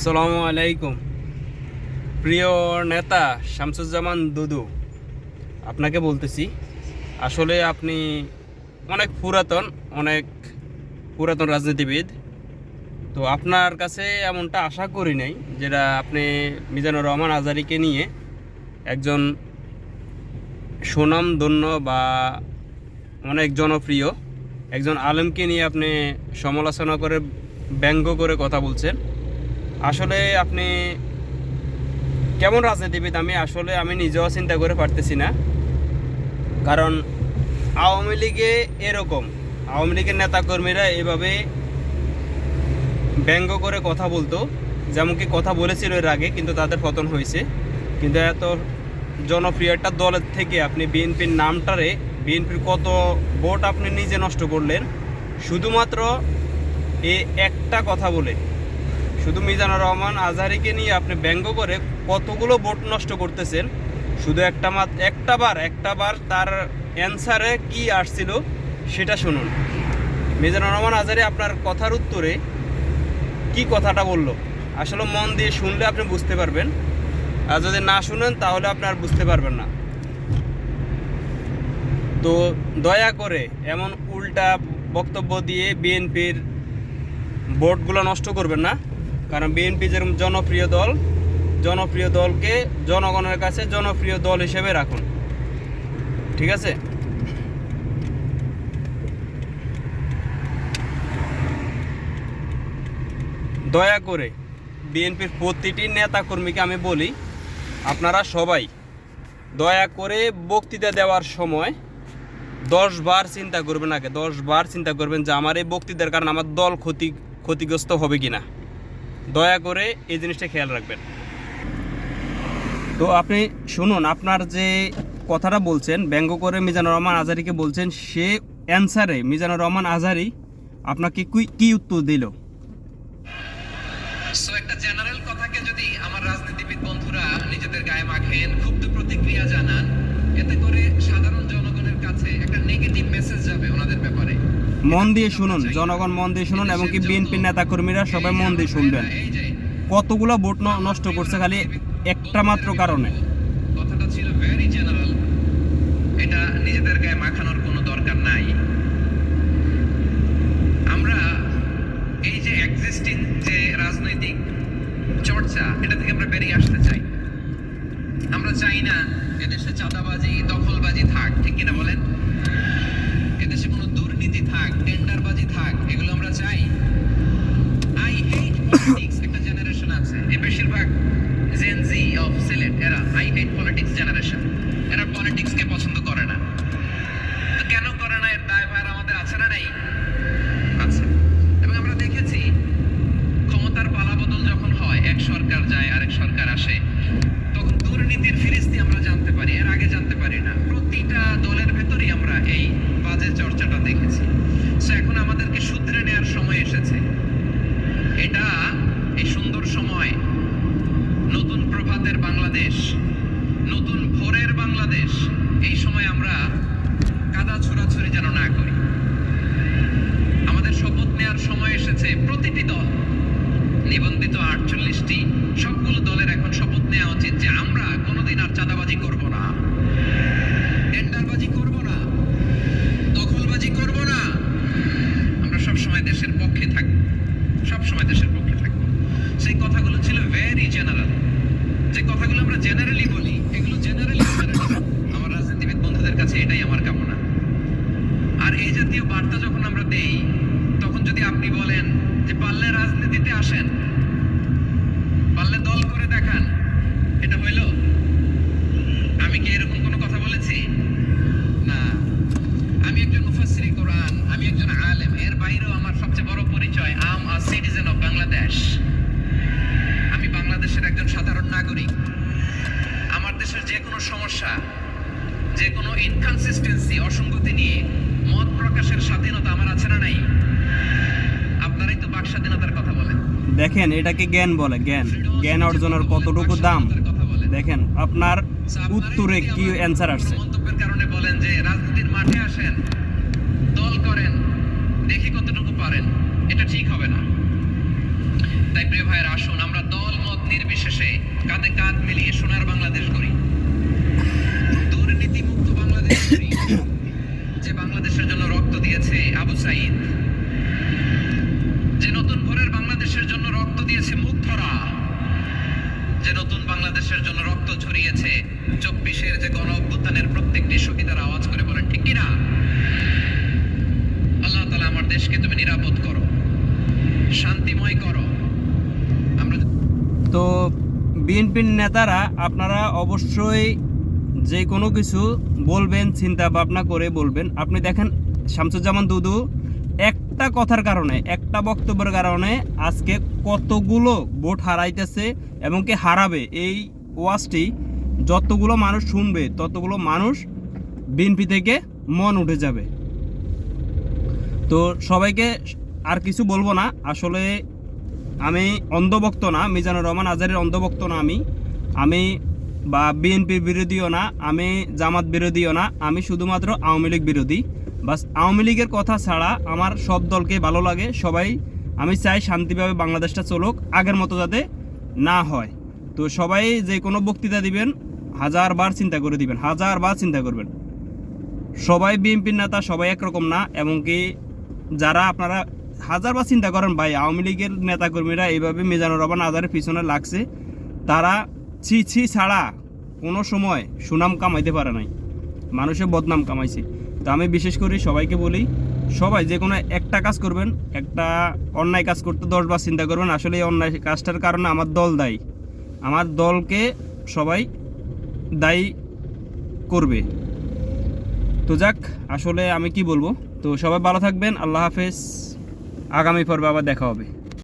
সালামু আলাইকুম। প্রিয় নেতা শামসুজ্জামান দুদু, আপনাকে বলতেছি, আসলে আপনি অনেক পুরাতন অনেক পুরাতন রাজনীতিবিদ। তো আপনার কাছে এমনটা আশা করি নাই, যেটা আপনি মিজানুর রহমান আজারিকে নিয়ে একজন সুনামধন্য বা অনেক জনপ্রিয়, একজন আলেমকে নিয়ে আপনি সমালোচনা করে ব্যঙ্গ করে কথা বলছেন। আসলে আপনি কেমন রাজনীতিবিদ? আমি আসলে, আমি নিজেও চিন্তা করে পারতেছি না। কারণ আওয়ামী লীগে এরকম, আওয়ামী লীগের নেতাকর্মীরা এভাবে ব্যঙ্গ করে কথা বলতো, যেমন কি কথা বলেছিল এর আগে, কিন্তু তাদের পতন হয়েছে। কিন্তু এত জনপ্রিয় একটা দলের থেকে আপনি বিএনপির নামটারে, বিএনপির কত ভোট আপনি নিজে নষ্ট করলেন, শুধুমাত্র এ একটা কথা বলে শুধু মিজানুর রহমান আজহারিকে নিয়ে আপনি ব্যঙ্গ করে কতগুলো ভোট নষ্ট করতেছেন? শুধু একটা মাত্র একটা বার একটা বার তার অ্যান্সারে কি আসছিল সেটা শুনুন। মিজানুর রহমান আজহারি আপনার কথার উত্তরে কি কথাটা বলল? আসলে মন দিয়ে শুনলে আপনি বুঝতে পারবেন। আর যদি না শুনেন, তাহলে আপনি আর বুঝতে পারবেন না। তো দয়া করে এমন উল্টা বক্তব্য দিয়ে বিএনপির ভোটগুলো নষ্ট করবেন না। কারণ বিএনপি যেরকম জনপ্রিয় দল, জনপ্রিয় দলকে জনগণের কাছে জনপ্রিয় দল হিসেবে রাখুন। ঠিক আছে? দয়া করে বিএনপির প্রতিটি নেতাকর্মীকে আমি বলি, আপনারা সবাই দয়া করে বক্তৃতা দেওয়ার সময় দশ বার চিন্তা করবেন আগে, দশ বার চিন্তা করবেন যে আমার এই বক্তৃতার কারণে আমার দল ক্ষতি ক্ষতিগ্রস্ত হবে কি না দয়া করে এই জিনিসটা খেয়াল রাখবেন। তো আপনি শুনুন, আপনার যে কথাটা বলছেন, ব্যঙ্গ করে মিজানুর রহমান আজারিকে বলছেন, সে অ্যান্সারে মিজানুর রহমান আজারি আপনাকে কি উত্তর দিল? একটা জেনারেল কথাকে যদি আমার রাজনীতিবিদ বন্ধুরা নিজেদের গায়ে মাখেন, ক্ষুব্ধ প্রতিক্রিয়া জানান, এতে করে সাধারণ জনগণের কাছে একটা নেগেটিভ মেসেজ যাবে ওনাদের ব্যাপারে। মন দিয়ে শুনুন জনগণ মন দিয়ে শুনুন এবং কি বিএনপির নেতাকর্মীরা সবাই মন দিয়ে শুনবেন। কতগুলো ভোট নষ্ট করছে খালি একটা মাত্র কারণে। কথাটা ছিল ভেরি জেনারেল এটা নিজেদের গায়ে মাখানোর কোনো দরকার নাই। আমরা এই যে এক্সিস্টিং যে রাজনৈতিক চর্চা এটা থেকে আমরা বেরিয়ে আসতে চাই। আমরা চাই না এদেশে চাঁদাবাজি, দখলবাজি থাক, ঠিক কিনা বলেন? এদেশে কোনো দুর্নীতি থাক, টেন্ডারবাজি থাক, এগুলো আমরা চাই। আই হেট পলিটিক্স একটা জেনারেশন আছে। এ বেশিরভাগ জেনজি অফ সিলেট এরা আই হেট পলিটিক্স জেনারেশন এরা পলিটিক্সকে পছন্দ করে না তো কেন করে না এর দায়ভার আমাদের আছে না নাই আছে এবং আমরা দেখেছি ক্ষমতার পালাবদল যখন হয় এক সরকার যায়, আরেক সরকার আসে, তখন দুর্নীতির ফিরিস্তি আমরা জানতে পারি, এর আগে জানতে পারি না। প্রতিটা দলের ভেতরেই আমরা এই বাজে চর্চাটা দেখেছি। সো এখন আমাদেরকে শুধরে নেওয়ার সময় এসেছে। এটা এই সুন্দর সময়, নতুন প্রভাতের বাংলাদেশ নতুন ভোরের বাংলাদেশ এই সময় আমরা কাদা ছোড়াছুড়ি যেন না করি আমাদের শপথ নেওয়ার সময় এসেছে প্রতিটি দল নিবন্ধিত আটচল্লিশটি সবগুলো দলের এখন শপথ নেওয়া উচিত যে আমরা কোনোদিন চাঁদাবাজি করব না। টেন্ডারবাজি করব না। দখলবাজি করব না। আমরা সব সময় দেশের পক্ষে থাকব সব সময় দেশের পক্ষে থাকব। সেই কথাগুলো ছিল ভেরি জেনারেল যে কথাগুলো আমরা জেনারেলি বলি, এগুলো জেনারেলি আমার রাজনীতিবিদ বন্ধুদের কাছে এটাই আমার কামনা। আর এই জাতীয় বার্তা যখন আমরা দেই, তখন যদি আপনি বলেন যে পারলে রাজনীতিতে আসেন পারলে দল করে দেখান এটা হইল আমি কি এরকম কোনো কথা বলেছি না আমি একজন মুফাসসিরি কোরআন আমি একজন আলেম এর বাইরেও আমার সবচেয়ে বড় পরিচয় I'm a citizen of Bangladesh আমি বাংলাদেশের একজন সাধারণ নাগরিক। আমার দেশের যে কোনো সমস্যা যে কোনো ইনকনসিস্টেন্সি অসঙ্গতি নিয়ে মত প্রকাশের স্বাধীনতা আমার আছে না নাই? আপনারাই তো বাক স্বাধীনতার কথা বলেন। দেখেন এটাকে জ্ঞান বলে জ্ঞান। জ্ঞান অর্জনের কতটুকু দাম? দেখেন আপনার উত্তরে কি অ্যান্সার আসছে? মন্তব্যের কারণে বলেন যে রাজনীতির মাঠে আসেন দল করেন দেখি কতটুকু পারেন এটা ঠিক হবে না। তাই প্রিয় ভাইয়ের আসুন আমরা দল বিএনপির নেতারা আপনারা অবশ্যই যে কোনো কিছু বলবেন, চিন্তা ভাবনা করে বলবেন। আপনি দেখেন, শামসুজ্জামান দুদু একটা কথার কারণে, একটা বক্তব্যের কারণে আজকে কতগুলো ভোট হারাইতেছে এবং কি হারাবে এই ওয়াজটি যতগুলো মানুষ শুনবে, ততগুলো মানুষ বিএনপি থেকে মন উঠে যাবে। তো সবাইকে আর কিছু বলব না। আসলে আমি অন্ধভক্ত না, মিজানুর রহমান আজারের অন্ধভক্ত না আমি। আমি বা বিএনপির বিরোধীও না, আমি জামাত বিরোধীও না, আমি শুধুমাত্র আওয়ামী লীগ বিরোধী। বাস, আওয়ামী লীগের কথা ছাড়া আমার সব দলকে ভালো লাগে, সবাই, আমি চাই শান্তিভাবে বাংলাদেশটা চলুক, আগের মতো যাতে না হয়। তো সবাই যে কোনো বক্তৃতা দিবেন, হাজারবার চিন্তা করে দিবেন, হাজারবার চিন্তা করবেন। সবাই বিএনপির নেতা, সবাই একরকম না, এমনকি যারা আপনারা হাজারবার চিন্তা করেন, ভাই, আওয়ামী লীগের নেতাকর্মীরা এইভাবে মিজানুর রহমান আজারের পিছনে লাগছে। তারা ছি ছি ছাড়া কোনো সময় সুনাম কামাইতে পারে নাই। মানুষের বদনাম কামাইছে। তো আমি বিশেষ করে সবাইকে বলি, সবাই যে কোনো একটা কাজ করবেন, একটা অন্যায় কাজ করতে দশবার চিন্তা করবেন, আসলে এই অন্যায় কাজটার কারণে আমার দল দায়ী। আমার দলকে সবাই দায়ী করবে। তো যাক, আসলে আমি কি বলব? তো সবাই ভালো থাকবেন, আল্লাহ হাফেজ। আগামী পর্বে আবার দেখা হবে।